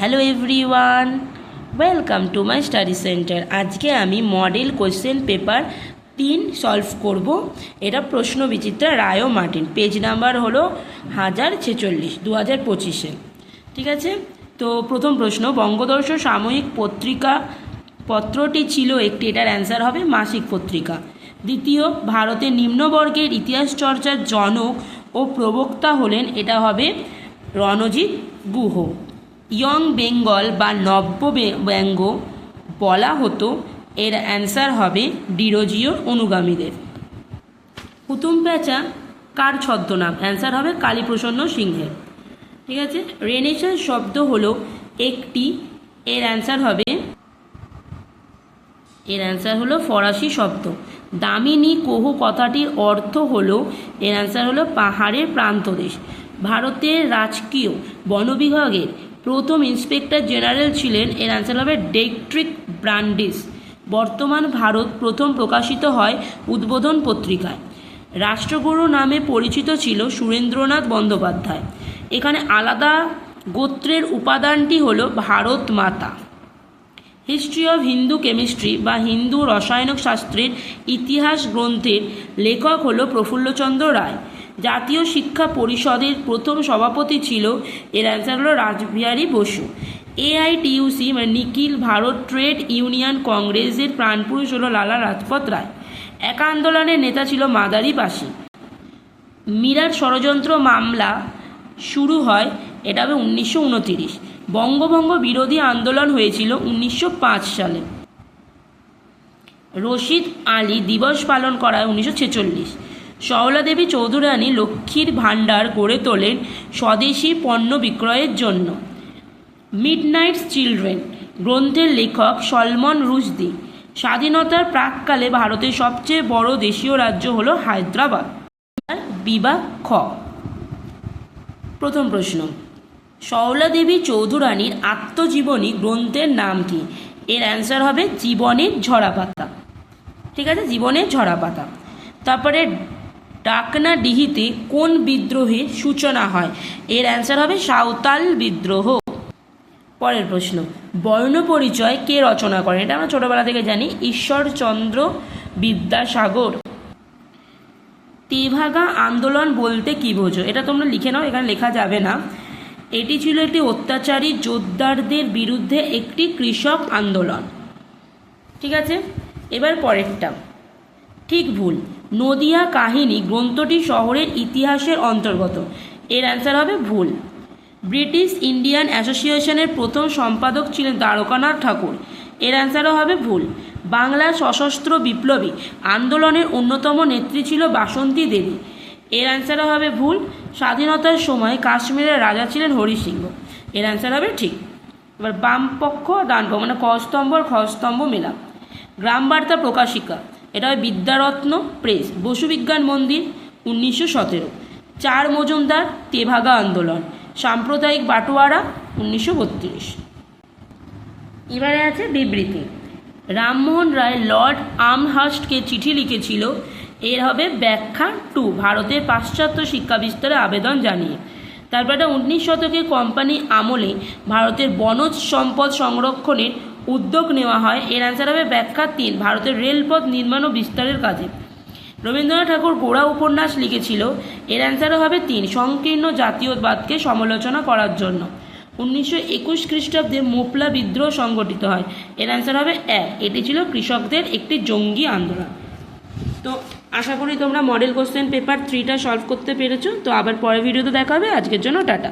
Hello everyone one welcome to my study centre আজকে আমি model question paper তিন solve করব। এটা প্রশ্ন Bichitra Ray Martin. Page number হলো হাজার ছেচল্লিশ দু হাজার পঁচিশে। ঠিক আছে? তো প্রথম প্রশ্ন, বঙ্গদর্শ সাময়িক পত্রিকা পত্রটি ছিল একটি, এটার অ্যান্সার হবে মাসিক পত্রিকা। দ্বিতীয়, ভারতের নিম্নবর্গের ইতিহাস চর্চার জনক ও প্রবক্তা হলেন, এটা হবে রণজিৎ গুহ। ইয়ং বেঙ্গল বা নব্য ব্যঙ্গ বলা হতো, এর অ্যান্সার হবে ডিরোজিওর অনুগামীদের। হুতুম প্যাঁচা কার ছদ্মনাম? অ্যান্সার হবে কালীপ্রসন্ন সিংহের। ঠিক আছে? রেনেসাঁস শব্দ হলো একটি, এর অ্যান্সার হবে, এর অ্যান্সার হলো ফরাসি শব্দ। দামিনী কোহু কথাটির অর্থ হলো, এর অ্যান্সার হলো পাহাড়ের প্রান্তদেশ। ভারতের রাজকীয় বন বিভাগের প্রথম ইন্সপেক্টর জেনারেল ছিলেন এর অ্যান্সার হবে ডেকট্রিক ব্রান্ডিস। বর্তমান ভারত প্রথম প্রকাশিত হয় উদ্বোধন পত্রিকায়। রাষ্ট্রগুরু নামে পরিচিত ছিল সুরেন্দ্রনাথ বন্দ্যোপাধ্যায়। এখানে আলাদা গোত্রের উপাদানটি হলো ভারত মাতা। হিস্ট্রি অফ হিন্দু কেমিস্ট্রি বা হিন্দু রসায়নক শাস্ত্রের ইতিহাস গ্রন্থের লেখক হলো প্রফুল্লচন্দ্র রায়। জাতীয় শিক্ষা পরিষদের প্রথম সভাপতি ছিল, এর অ্যান্সার হলো রাসবিহারী বসু। এআইটিইউসি মানে নিখিল ভারত ট্রেড ইউনিয়ন কংগ্রেসের প্রাণপুরুষ হলো লালা রাজপথ রায়। একা আন্দোলনের নেতা ছিল মাদারি পাশি মিরাট ষড়যন্ত্র মামলা শুরু হয়, এটা হবে উনিশশো বঙ্গভঙ্গ বিরোধী আন্দোলন হয়েছিল উনিশশো পাঁচ সালে। রশিদ আলী দিবস পালন করা উনিশশো দেবী চৌধুরানী লক্ষ্মীর ভাণ্ডার গড়ে তোলেন স্বদেশি পণ্য বিক্রয়ের জন্য। মিডনাইটস চিলড্রেন গ্রন্থের লেখক সলমন রুশদি। স্বাধীনতার প্রাককালে ভারতের সবচেয়ে বড় দেশীয় রাজ্য হলো হায়দ্রাবাদ। বিভাগ খ। প্রথম প্রশ্ন। দেবী চৌধুরানীর আত্মজীবনী গ্রন্থের নাম কি? এর অ্যান্সার হবে জীবনের ঝরাপাতা। ঠিক আছে? জীবনের ঝরাপাতা। তারপরে ডাকনা ডিহিতে কোন বিদ্রোহের সূচনা হয়? এর অ্যান্সার হবে সাঁওতাল বিদ্রোহ। পরের প্রশ্ন, বর্ণ পরিচয় কে রচনা করেন এটা আমরা ছোটবেলা থেকে জানি, ঈশ্বরচন্দ্র বিদ্যাসাগর। তেভাগা আন্দোলন বলতে কী বোঝো? এটা তোমরা লিখে নাও, এখানে লেখা যাবে না। এটি ছিল একটি অত্যাচারী যোদ্ধারদের বিরুদ্ধে একটি কৃষক আন্দোলন। ঠিক আছে? এবার পরেরটা, ঠিক ভুল। নদিয়া কাহিনী গ্রন্থটি শহরের ইতিহাসের অন্তর্গত। এর অ্যান্সার হবে ভুল। ব্রিটিশ ইন্ডিয়ান অ্যাসোসিয়েশনের প্রথম সম্পাদক ছিলেন দ্বারকানাথ ঠাকুর। এর অ্যান্সারও হবে ভুল। বাংলার সশস্ত্র বিপ্লবী আন্দোলনের অন্যতম নেত্রী ছিল বাসন্তী দেবী। এর অ্যান্সারও হবে ভুল। স্বাধীনতার সময় কাশ্মীরের রাজা ছিলেন হরি সিংহ এর অ্যান্সার হবে ঠিক। এবার বাম পক্ষ ডান পক্ষ মানে ক স্তম্ভ আর খ স্তম্ভ মেলা। গ্রাম বার্তা প্রকাশিকা। এটা হয় বিদ্যারত্ন প্রেস বসুবিজ্ঞান মন্দির, উনিশশো সতেরো। চার মজুমদার তেভাগা আন্দোলন, সাম্প্রদায়িক বাটোয়ারা, উনিশশো বত্রিশ। এবারে আছে বিবৃতি। রামমোহন রায় লর্ড আমহাস্টকে চিঠি লিখেছিল, এর হবে ব্যাখ্যা টু, ভারতের পাশ্চাত্য শিক্ষা বিস্তারে আবেদন জানিয়ে। তারপরে উনিশ শতকে কোম্পানি আমলে ভারতের বনজ সম্পদ সংরক্ষণের উদ্যোগ নেওয়া হয়। এর অ্যান্সার হবে ব্যাখ্যা তিন, ভারতের রেলপথ নির্মাণ ও বিস্তারের কাজে। রবীন্দ্রনাথ ঠাকুর গোড়া উপন্যাস লিখেছিল। এর অ্যান্সারও হবে তিন, সংকীর্ণ জাতীয়বাদকে সমালোচনা করার জন্য। উনিশশো একুশ খ্রিস্টাব্দে মোপলা বিদ্রোহ সংগঠিত হয়। এর অ্যান্সার হবে এক, এটি ছিল কৃষকদের একটি জঙ্গি আন্দোলন। তো আশা করি তোমরা মডেল কোশ্চেন পেপার থ্রিটা সলভ করতে পেরেছ। তো আবার পরের ভিডিওতে দেখা হবে। আজকের জন্য টাটা।